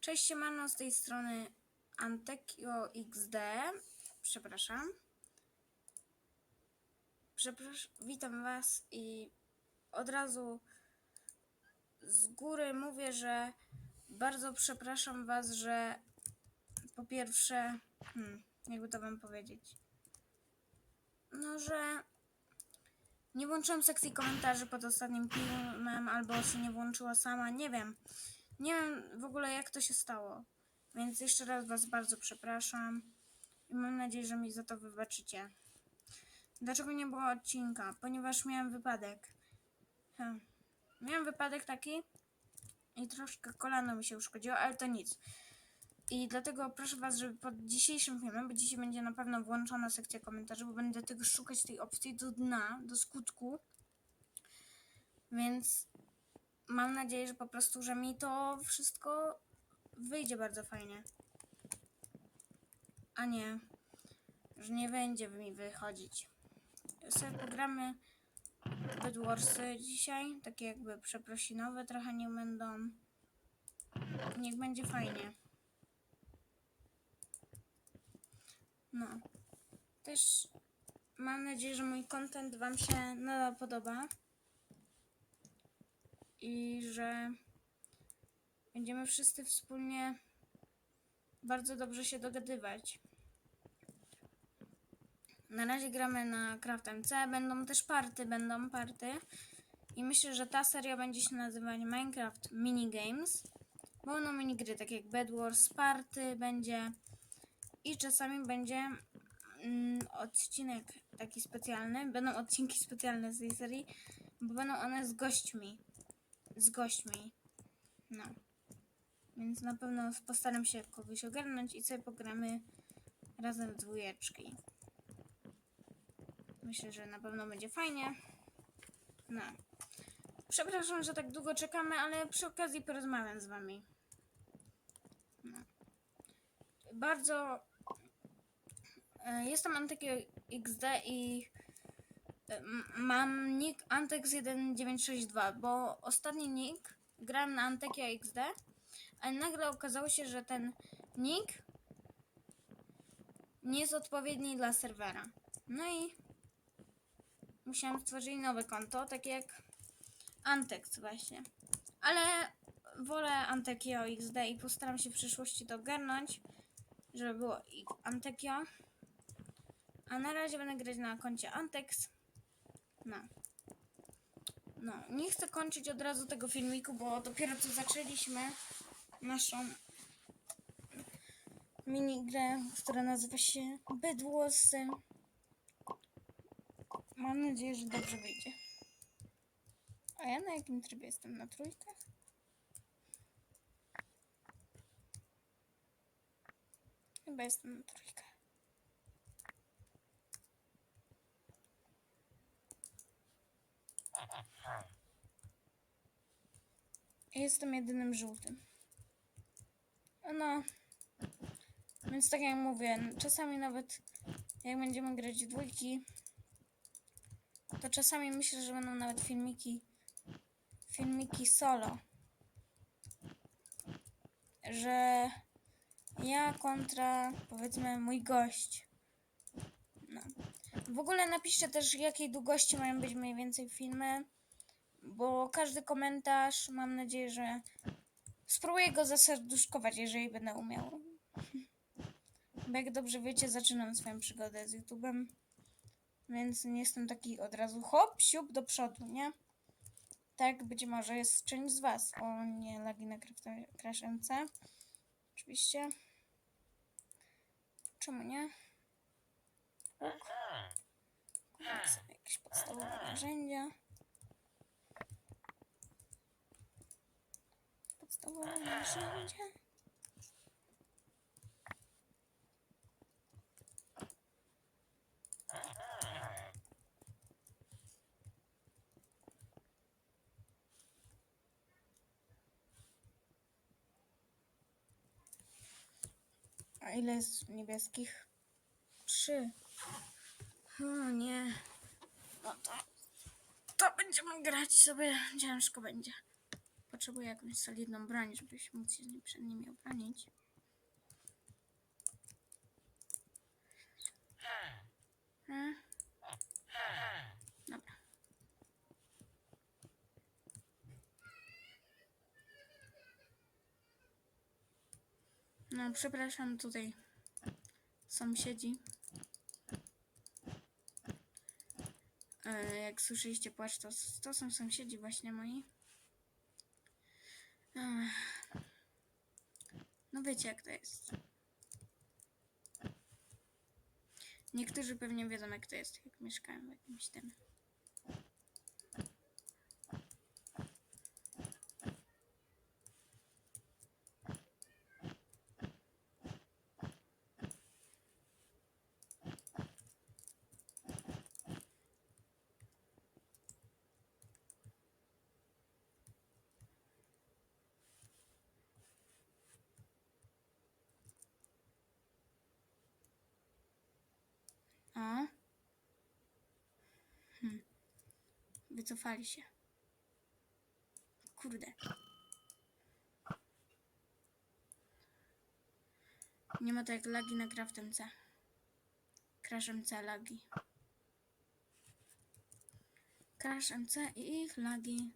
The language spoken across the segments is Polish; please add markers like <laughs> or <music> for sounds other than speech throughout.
Cześć, siemano, z tej strony Antekio XD. Przepraszam. Przepraszam, witam was i od razu z góry mówię, że bardzo przepraszam was, że po pierwsze, hmm, jakby to wam powiedzieć, no, że nie włączyłam sekcji komentarzy pod ostatnim filmem, albo się nie włączyła sama, nie wiem. Nie wiem w ogóle jak to się stało. Więc jeszcze raz Was bardzo przepraszam i mam nadzieję, że mi za to wybaczycie. Dlaczego nie było odcinka? Ponieważ miałem wypadek. Hmm. Miałem wypadek taki i troszkę kolano mi się uszkodziło, ale to nic. I dlatego proszę Was, żeby pod dzisiejszym filmem, bo dzisiaj będzie na pewno włączona sekcja komentarzy, bo będę tego szukać tej opcji do dna, do skutku. Więc mam nadzieję, że po prostu, że mi to wszystko wyjdzie bardzo fajnie. A nie, że nie będzie mi wychodzić. Sobie pogramy w Bed Warsy dzisiaj, takie jakby przeprosinowe trochę nie będą. Niech będzie fajnie. No. Też mam nadzieję, że mój content Wam się nadal podoba i że będziemy wszyscy wspólnie bardzo dobrze się dogadywać. Na razie gramy na Craft MC, będą też party, będą party. I myślę, że ta seria będzie się nazywać Minecraft Minigames. Bo będą minigry, takie jak Bed Wars, party będzie. I czasami będzie mm, odcinek taki specjalny. Będą odcinki specjalne z tej serii, bo będą one z gośćmi z gośćmi. No. Więc na pewno postaram się kogoś ogarnąć i sobie pogramy razem w dwójeczki. Myślę, że na pewno będzie fajnie. No. Przepraszam, że tak długo czekamy, ale przy okazji porozmawiam z wami. No. Bardzo e, jestem Antekio XD i Mam nick Antex1962, bo ostatni nick grałem na Antekia XD, ale nagle okazało się, że ten nick nie jest odpowiedni dla serwera. No i musiałam stworzyć nowe konto, takie jak Antex właśnie. Ale wolę Antekio XD i postaram się w przyszłości to ogarnąć, żeby było Antekio. A na razie będę grać na koncie Antex. No. No, nie chcę kończyć od razu tego filmiku, bo dopiero co zaczęliśmy naszą minigrę, która nazywa się Bydłosy. Mam nadzieję, że dobrze wyjdzie. A ja na jakim trybie jestem? Na trójkach? Chyba jestem na trójkach. Jestem jedynym żółtym. No. Więc tak jak mówię, czasami nawet jak będziemy grać dwójki, to czasami myślę, że będą nawet filmiki filmiki solo. Że ja kontra powiedzmy mój gość. No. W ogóle napiszcie też jakiej długości mają być mniej więcej filmy bo każdy komentarz, mam nadzieję, że spróbuję go zaserduszkować, jeżeli będę umiał. Bo jak dobrze wiecie, zaczynam swoją przygodę z YouTube'em, więc nie jestem taki od razu hop, siup do przodu, nie? Tak być może jest część z Was. O nie, lagi na Crash MC. Oczywiście. Czemu nie? Sobie jakieś podstawowe narzędzia. Podstawowe narzędzia. A ile jest niebieskich? Trzy. O nie. No to, to będziemy grać sobie. Ciężko będzie. Potrzebuję jakąś solidną broń, żebyś móc się przed nimi obronić. E? Dobra. No, przepraszam tutaj sąsiedzi. E, jak słyszeliście płacz, to, to są sąsiedzi właśnie moi. No wiecie jak to jest. Niektórzy pewnie wiedzą jak to jest, jak mieszkają w jakimś tym. O. Hm. Wycofali się. Kurde. Nie ma to jak lagi na Craft MC. Crash MC lagi. Crash MC i ich lagi.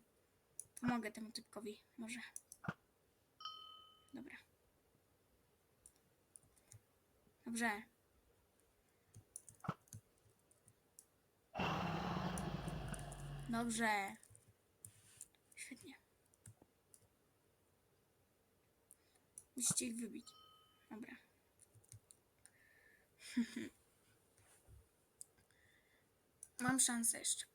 Pomogę temu typkowi, może. Dobra. Dobrze. Dobrze. Świetnie. Musicie ich wybić. Dobra. <laughs> Mam szansę jeszcze.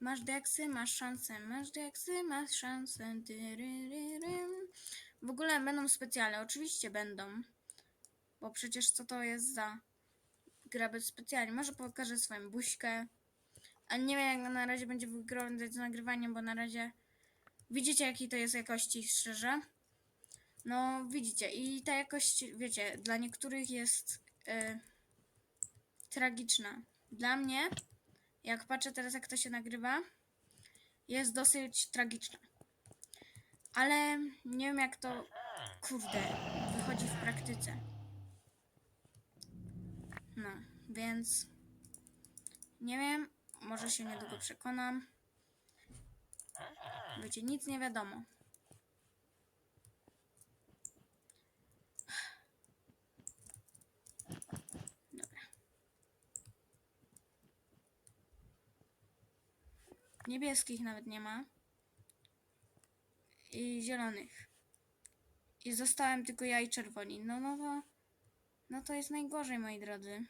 Masz deksy, masz szansę, masz deksy, masz szansę. W ogóle będą specjalne, oczywiście będą. Bo przecież co to jest za gra bez specjalnie. Może pokażę swoją buźkę. A nie wiem jak na razie będzie wyglądać z nagrywaniem, bo na razie widzicie jakiej to jest jakości, szczerze. No widzicie i ta jakość, wiecie, dla niektórych jest y, tragiczna. Dla mnie, jak patrzę teraz jak to się nagrywa, jest dosyć tragiczna. Ale nie wiem jak to, kurde, wychodzi w praktyce. No, więc nie wiem, może się niedługo przekonam. Wiecie, nic nie wiadomo. Niebieskich nawet nie ma. I zielonych. I zostałem tylko ja i czerwoni. No, no to... No to jest najgorzej, moi drodzy.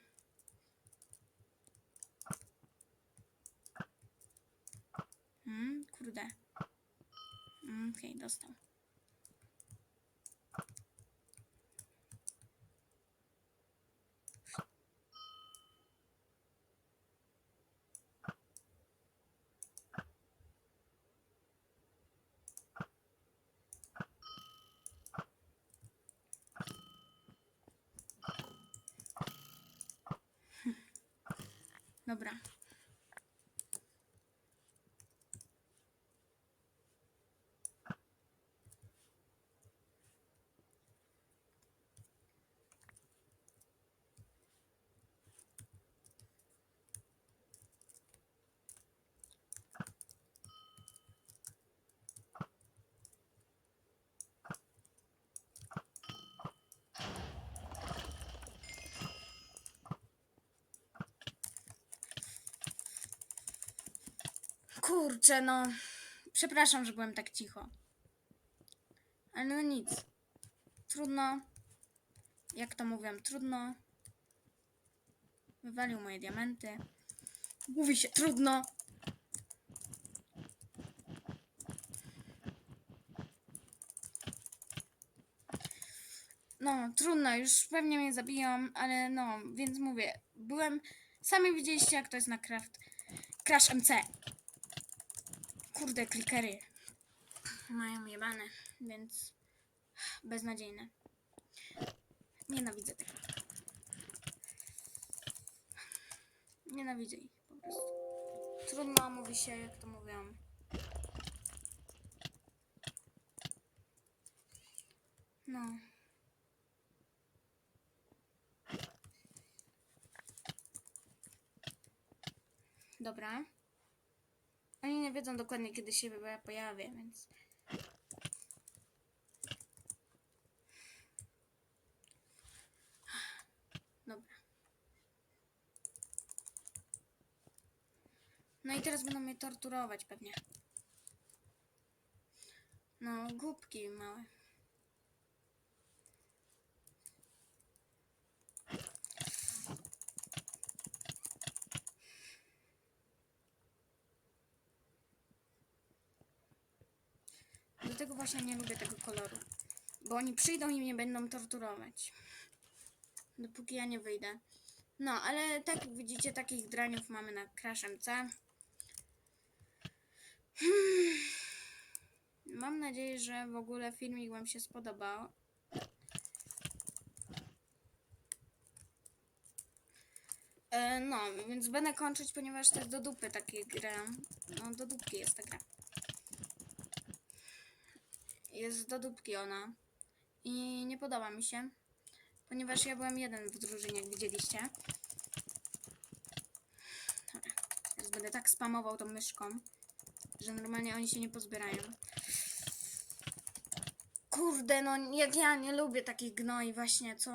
Hmm, kurde. Mm, Okej, dostał. Dobra. Kurczę, no. Przepraszam, że byłem tak cicho. Ale no nic. Trudno. Jak to mówią, trudno. Wywalił moje diamenty. Mówi się trudno. No, trudno, już pewnie mnie zabiją, ale no, więc mówię, byłem. Sami widzieliście, jak to jest na craft. Crash MC. Kurde, klikery mają jebane, więc beznadziejne. Nienawidzę tego. Nienawidzę ich po prostu. trudno mówi się, jak to mówią. No. Dobra. Wiedzą dokładnie, kiedy się pojawię, więc... Dobra. No i teraz będą mnie torturować pewnie. No, głupki małe. Dlatego właśnie nie lubię tego koloru. Bo oni przyjdą i mnie będą torturować. Dopóki ja nie wyjdę. No, ale tak jak widzicie, takich draniów mamy na Crash MC. Hmm. Mam nadzieję, że w ogóle filmik Wam się spodobał. E, no, więc będę kończyć, ponieważ to jest do dupy takie gra. No, do dupki jest ta gra. Jest do dupki ona. I nie podoba mi się. Ponieważ ja byłem jeden w drużynie, jak widzieliście. Teraz będę tak spamował tą myszką, że normalnie oni się nie pozbierają. Kurde, no jak ja nie lubię takich gnoi właśnie, co...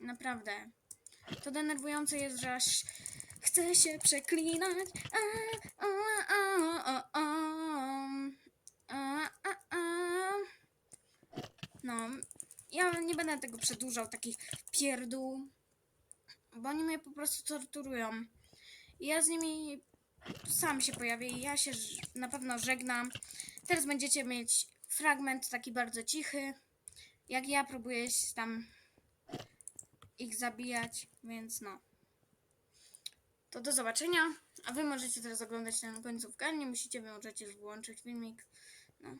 Naprawdę. To denerwujące jest, że aż chcę się przeklinać. A, a, a, a, a. A, a, a. No, ja nie będę tego przedłużał, takich pierdół, bo oni mnie po prostu torturują. Ja z nimi sam się pojawię i ja się na pewno żegnam. Teraz będziecie mieć fragment taki bardzo cichy, jak ja próbuję tam ich zabijać, więc no. To do zobaczenia, a wy możecie teraz oglądać tę końcówkę, nie musicie, wy możecie już włączyć filmik. No.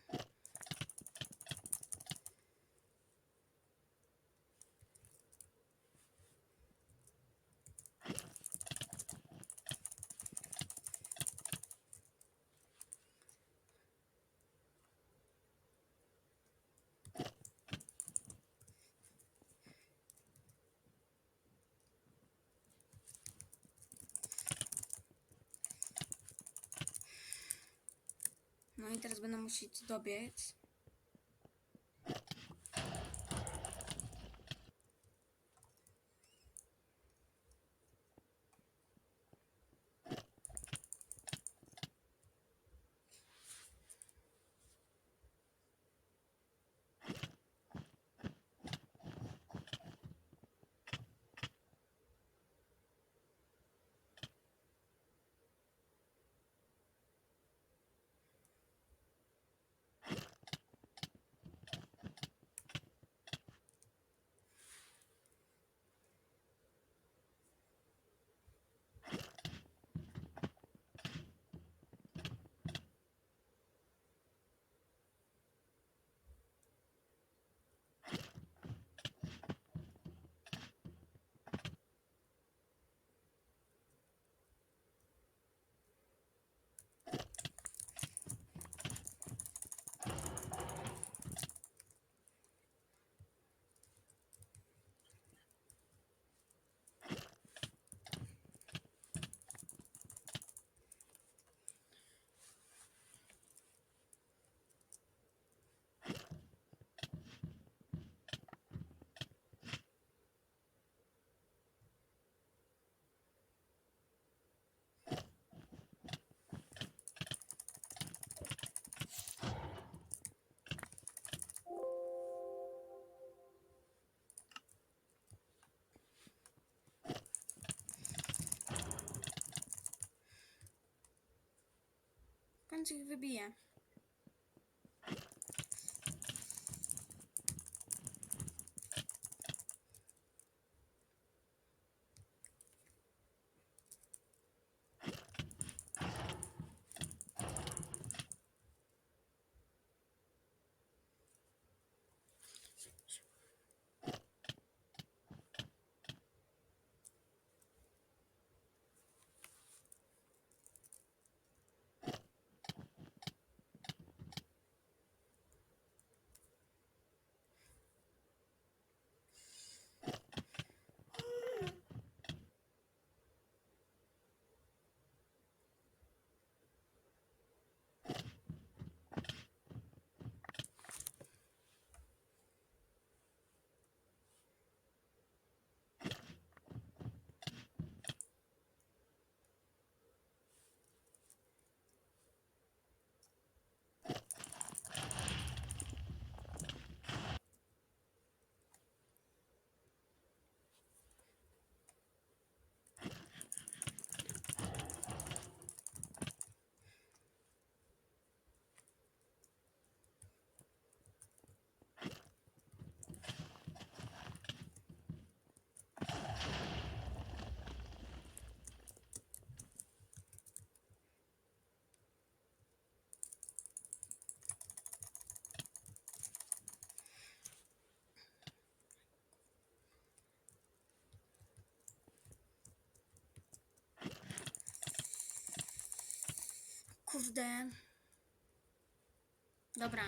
No i teraz będę musieć dobiec. W końcu kurde. Dobra.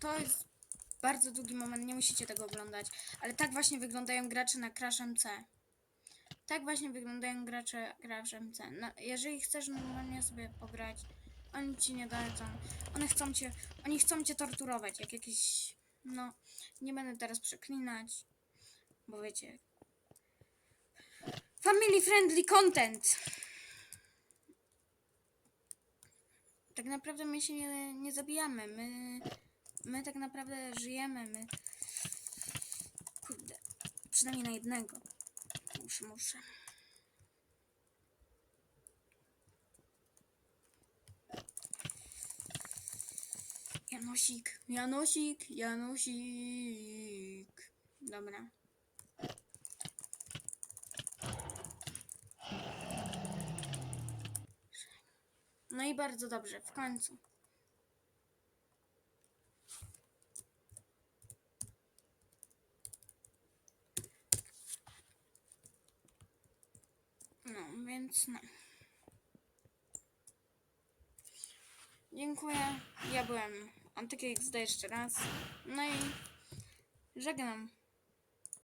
To jest bardzo długi moment, nie musicie tego oglądać. Ale tak właśnie wyglądają gracze na Crash MC. Tak właśnie wyglądają gracze Crash MC. No, jeżeli chcesz normalnie sobie pograć, oni ci nie dadzą. One chcą cię, oni chcą cię torturować, jak jakiś... No, nie będę teraz przeklinać, bo wiecie... Family friendly content! Tak naprawdę my się nie, nie zabijamy, my... My tak naprawdę żyjemy, my... Kurde, przynajmniej na jednego. Muszę, muszę. Janosik, Janosik, Janosik. Dobra. No i bardzo dobrze, w końcu. No, więc no. Dziękuję. Ja byłem Antykiexd jeszcze raz. No i żegnam.